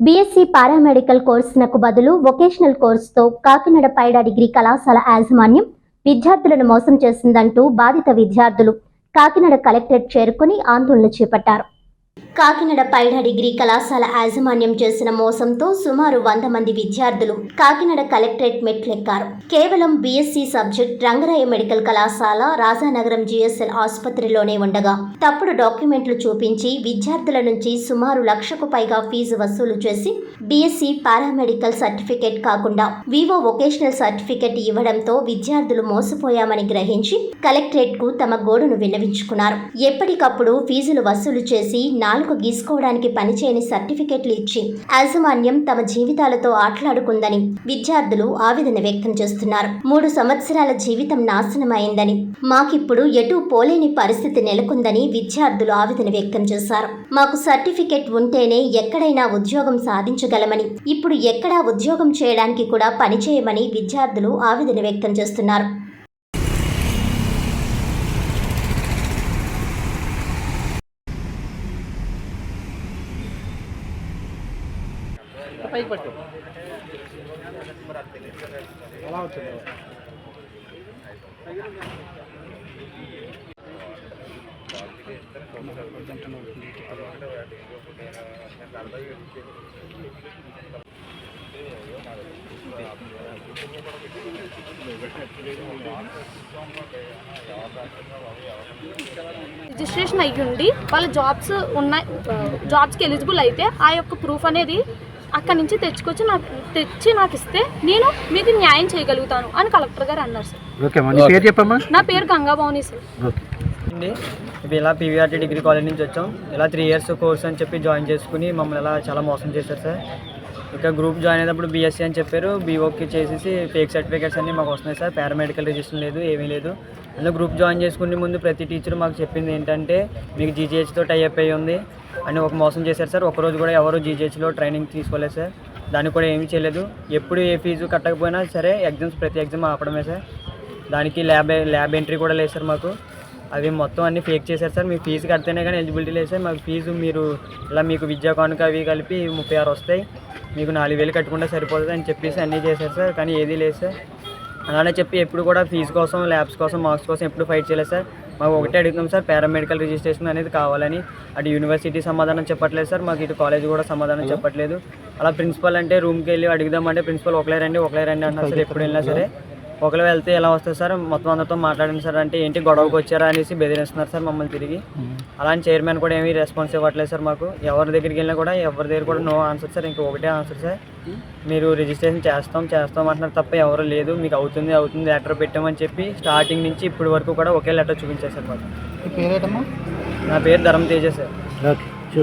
BSc paramedical కోర్సునకు బదులు vocational కోర్సుతో Kakinada పైడా degree కళాశాల యాజమాన్యం విద్యార్థులను మోసం చేసిందంటూ బాధిత విద్యార్థులు కాకినాడ కలెక్టరేట్ చేరుకుని ఆందోళన చేపట్టారు. కాకినాడ పైన డిగ్రీ కళాశాల యాజమాన్యం చేసిన మోసంతో సుమారు వంద మంది విద్యార్థులు కాకినాడ కలెక్టరేట్ మెట్లెక్కారు. కేవలం బీఎస్సీ సబ్జెక్ట్ రంగరాయ మెడికల్ కళాశాల రాజానగరం జిఎస్ఎల్ ఆసుపత్రిలోనే ఉండగా తప్పుడు డాక్యుమెంట్లు చూపించి విద్యార్థుల నుంచి సుమారు లక్షకు పైగా ఫీజు వసూలు చేసి బీఎస్సీ పారామెడికల్ సర్టిఫికేట్ కాకుండా వివో వొకేషనల్ సర్టిఫికేట్ ఇవ్వడంతో విద్యార్థులు మోసపోయామని గ్రహించి కలెక్టరేట్కు తమ గోడును విన్నవించుకున్నారు. ఎప్పటికప్పుడు ఫీజులు వసూలు చేసి నాలుగు గీసుకోవడానికి పనిచేయని సర్టిఫికెట్లు ఇచ్చి యాజమాన్యం తమ జీవితాలతో ఆటలాడుకుందని విద్యార్థులు ఆవేదన వ్యక్తం చేస్తున్నారు. మూడు సంవత్సరాల జీవితం నాశనమైందని మాకిప్పుడు ఎటూ పోలేని పరిస్థితి నెలకొందని విద్యార్థులు ఆవేదన వ్యక్తం చేశారు. మాకు సర్టిఫికెట్ ఉంటేనే ఎక్కడైనా ఉద్యోగం సాధించగలమని ఇప్పుడు ఎక్కడా ఉద్యోగం చేయడానికి కూడా పనిచేయమని విద్యార్థులు ఆవేదన వ్యక్తం చేస్తున్నారు. పైకి పట్టు అలా వచ్చింది రిజిస్ట్రేషన్ అయ్యి ఉండి వాళ్ళ జాబ్స్ ఉన్నాయి జాబ్స్కి ఎలిజిబుల్ అయితే ఆ యొక్క ప్రూఫ్ అనేది అక్కడి నుంచి తెచ్చుకొచ్చి నాకు తెచ్చి నాకు ఇస్తే నేను మీకు న్యాయం చేయగలుగుతాను అని కలెక్టర్ గారు అన్నారు సార్. నీ పేరు చెప్పమ్మా? నా పేరు గంగా భవాని సార్ ఇలా పీవీఆర్టీ డిగ్రీ కాలేజ్ నుంచి వచ్చాం. ఇలా త్రీ ఇయర్స్ కోర్స్ అని చెప్పి జాయిన్ చేసుకుని మమ్మల్ని ఇలా చాలా మోసం చేశారు సార్. ఇంకా గ్రూప్ జాయిన్ అయినప్పుడు బీఎస్సీ అని చెప్పారు. బీఓకి చేసేసి ఫేక్ సర్టిఫికేట్స్ అన్నీ మాకు వస్తున్నాయి సార్. పారామెడికల్ రిజిస్ట్రేషన్ లేదు ఏమీ లేదు. అందులో గ్రూప్ జాయిన్ చేసుకునే ముందు ప్రతి టీచర్ మాకు చెప్పింది ఏంటంటే మీకు జీజీహెచ్తో టైఅప్ అయ్యి ఉంది అని ఒక మోసం చేశారు సార్. ఒకరోజు కూడా ఎవరు జీజీహెచ్లో ట్రైనింగ్ తీసుకోలేదు సార్. దానికి కూడా ఏమీ చేయలేదు. ఎప్పుడు ఏ ఫీజు కట్టకపోయినా సరే ఎగ్జామ్స్ ప్రతి ఎగ్జామ్ ఆపడమే సార్. దానికి ల్యాబ్ ల్యాబ్ ఎంట్రీ కూడా లేదు సార్ మాకు. అవి మొత్తం అన్ని ఫేక్ చేశారు సార్. మీ ఫీజు కడితేనే కానీ ఎలిజిబిలిటీ లేదు సార్. మాకు ఫీజు మీరు ఇలా మీకు విద్యా కానుక అవి కలిపి ముప్పై ఆరు వస్తాయి. మీకు నాలుగు వేలు కట్టుకుంటే సరిపోతుంది అని చెప్పేసి అన్నీ చేశారు సార్. కానీ ఏదీ లేదు సార్. అలానే చెప్పి ఎప్పుడు కూడా ఫీజు కోసం ల్యాబ్స్ కోసం మార్క్స్ కోసం ఎప్పుడు ఫైట్ చేయలేదు సార్. మాకు ఒకటే అడుగుతాం సార్ పారామెడికల్ రిజిస్ట్రేషన్ అనేది కావాలని. అటు యూనివర్సిటీ సమాధానం చెప్పట్లేదు సార్. మాకు ఇటు కాలేజ్ కూడా సమాధానం చెప్పట్లేదు. అలా ప్రిన్సిపల్ అంటే రూమ్కి వెళ్ళి అడుగుదామంటే ప్రిన్సిపల్ ఒకలే రండి ఒకలే రండి అంటున్నారు సార్. ఎప్పుడు వెళ్ళినా సరే. ఒకరు వెళ్తే ఎలా వస్తుంది సార్? మొత్తం అందరితో మాట్లాడండి సార్. అంటే ఏంటి గొడవకు వచ్చారా అనేసి బెదిరిస్తున్నారు సార్ మమ్మల్ని తిరిగి. అలాంటి చైర్మన్ కూడా ఏమీ రెస్పాన్స్ ఇవ్వట్లేదు సార్ మాకు. ఎవరి దగ్గరికి వెళ్ళినా కూడా ఎవరి దగ్గర కూడా నో ఆన్సర్ సార్. ఇంకా ఒకటే ఆన్సర్ సార్. మీరు రిజిస్ట్రేషన్ చేస్తాం చేస్తాం అంటున్నారు తప్ప ఎవరు లేదు. మీకు అవుతుంది అవుతుంది లెటర్ పెట్టామని చెప్పి స్టార్టింగ్ నుంచి ఇప్పటి వరకు కూడా ఒకే లెటర్ చూపించారు సార్ మాకు. నీ పేరు ధర్మ తేజ సార్. ఓకే.